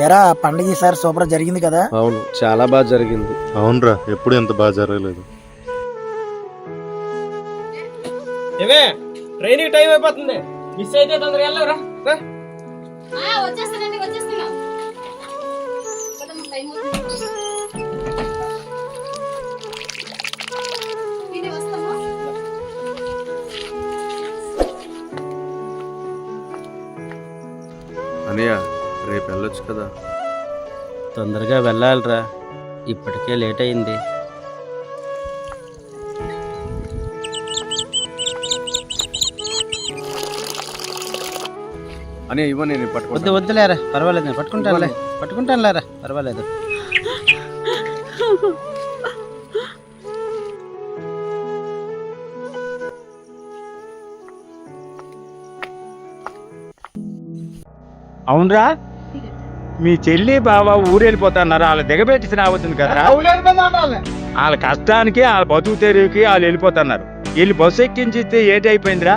ఎరా పండుగ ఈసారి సూపర్ జరిగింది కదా? అవును చాలా బాగా జరిగింది. అవునరా ఎప్పుడు ఎంత బాగా జరగలేదు. ఏమే ట్రైన్ టైం అయిపోతుంది. మిస్ అయితే తొందరగా వెళ్ళరా ఆ, వచ్చేస్తానండి వచ్చేస్తున్నా. టైం అవుతుంది. రేపు వెళ్ళొచ్చు కదా. తొందరగా వెళ్ళాలిరా. ఇప్పటికే లేట్ అయింది. అని ఇవ్వ నేను వద్దు వద్దులేరా. పర్వాలేదు నేను పట్టుకుంటానులే. పట్టుకుంటాను లేరా పర్వాలేదు. అవునరా? మీ చెల్లి బావ ఊరెళ్ళిపోతున్నారు వాళ్ళ దిగబెట్టి రావద్దు కదరా వాళ్ళ కష్టానికి వాళ్ళ బతుకు తెరువుకి వాళ్ళు వెళ్ళిపోతున్నారు. వీళ్ళు బస్సు ఎక్కించితే ఏటి అయిపోయిందిరా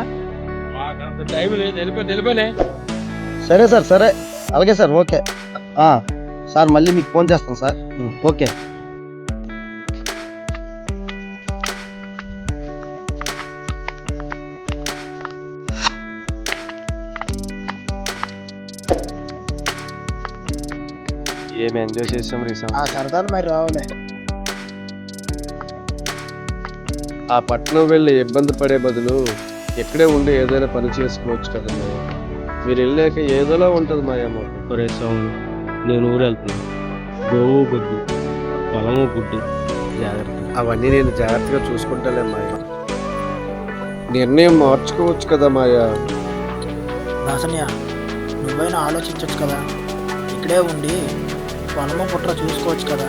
సరే సార్ సరే. అలాగే సార్ ఓకే. ఆ, సార్ మళ్ళీ మీకు ఫోన్ చేస్తాను సార్. ఓకే. ఏమి ఎంజాయ్ చేసాం రీసా ఆ సరదాలు మరి రావులే ఆ పట్నం వెళ్ళి ఇబ్బంది పడే బదులు ఇక్కడే ఉండి ఏదైనా పని చేసుకోవచ్చు కదమ్మా. మీరు వెళ్ళాక ఏదోలా ఉంటుంది మా అమ్మ ఒరే సోము నేను ఊరు వెళ్తున్నాను గోవు గుడ్డు పొలము గుడ్డు. జాగ్రత్త. అవన్నీ నేను జాగ్రత్తగా చూసుకుంటాలే మాయ. నిర్ణయం మార్చుకోవచ్చు కదా మాయా. దాసన్య నువ్వైనా ఆలోచించవచ్చు కదా. ఇక్కడే ఉండి పొలము పుట్ర చూసుకోవచ్చు కదా.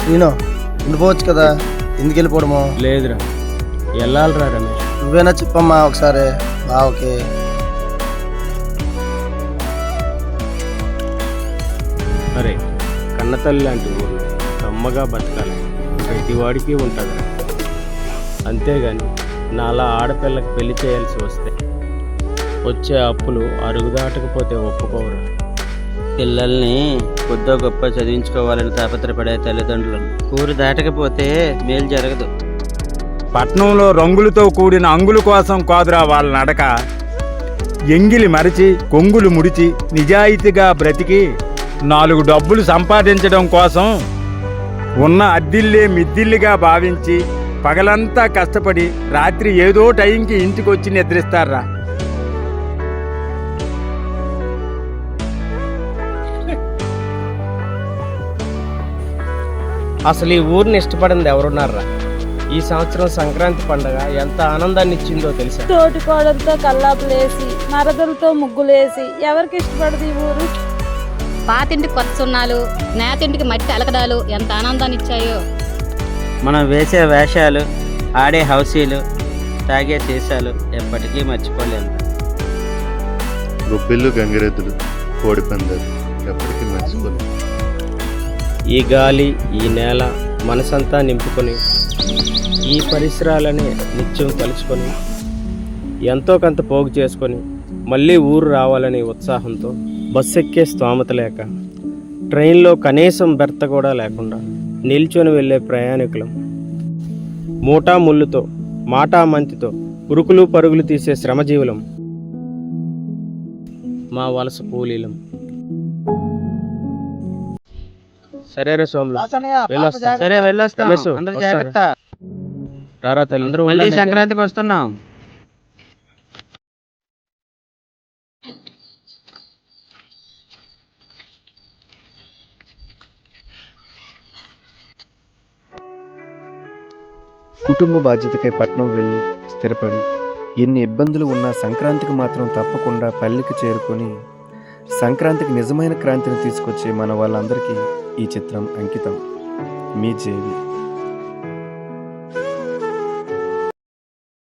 శ్రీను ఉండిపోవచ్చు కదా? ఎందుకు వెళ్ళిపోవడము? లేదురా. వెళ్ళాలిరా రమేష్. నువ్వేనా చెప్పమ్మా ఒకసారి? బా ఓకే. అరే కన్నతల్లి లాంటి ఊరు కమ్మగా బతకాలి. ప్రతి వాడికి ఉంటుంది అంతేగాని నాలా ఆడపిల్లకి పెళ్ళి చేయాల్సి వస్తే వచ్చే అప్పులు అరుగుదాటకపోతే ఒప్పుకోరు. పిల్లల్ని కొద్దో గొప్ప చదివించుకోవాలని తాపత్రపడే తల్లిదండ్రులు ఊరు దాటకపోతే మేలు జరగదు. పట్నంలో రంగులతో కూడిన అంగుల కోసం కాదురా వాళ్ళ నడక. ఎంగిలి మరిచి కొంగులు ముడిచి నిజాయితీగా బ్రతికి నాలుగు డబ్బులు సంపాదించడం కోసం ఉన్న అద్దిల్లే మిద్దిల్లిగా భావించి పగలంతా కష్టపడి రాత్రి ఏదో టైంకి ఇంటికి వచ్చి నిద్రిస్తారా? అసలు ఈ ఊరిని ఇష్టపడింది ఎవరున్నారా? ఈ సంవత్సరం సంక్రాంతి పండగ ఎంత ఆనందాన్ని ఇచ్చిందో తెలుసా? తోటి కోడలతో కల్లాపులేసి మరదలతో ముగ్గులేసి ఎవరికి ఇష్టపడదు ఈ ఊరు? పాతింటికి కొత్త సున్నాలు నేతింటికి మట్టి అలకడాలు ఎంత ఆనందాన్ని ఇచ్చాయో. మనం వేసే వేషాలు ఆడే హౌసీలు తాగే సీసాలు ఎప్పటికీ మర్చిపోలేము. గొబ్బిళ్ళు గంగిరెద్దులు కోడి పందాలు ఎప్పటికీ మర్చిపోలేదు ఈ గాలి ఈ నేల మనసంతా నింపుకొని ఈ పరిసరాలని నిత్యం తలుచుకొని ఎంతో కొంత పోగు చేసుకొని మళ్ళీ ఊరు రావాలనే ఉత్సాహంతో బస్సు ఎక్కే స్తోమత లేక ట్రైన్లో కనీసం బెర్త కూడా లేకుండా నిల్చొని వెళ్ళే ప్రయాణికులం. మూటా ముళ్ళుతో మాటా మంతితో ఉరుకులు పరుగులు తీసే శ్రమజీవులం. మా వలస కూలీలం. సరే రే సోములు వెళ్ళొస్తా. సరే వెళ్ళొస్తాం. రారా తల్లి. అందరూ మళ్ళీ ఉండండి. సంక్రాంతికి వస్తున్నాం. కుటుంబ బాధ్యతకై పట్నం వెళ్ళి స్థిరపడి ఎన్ని ఇబ్బందులు ఉన్నా సంక్రాంతికి మాత్రం తప్పకుండా పల్లెకి చేరుకొని సంక్రాంతికి నిజమైన క్రాంతిని తీసుకొచ్చే మన వాళ్ళందరికీ ఈ చిత్రం అంకితం. మీ జేవి.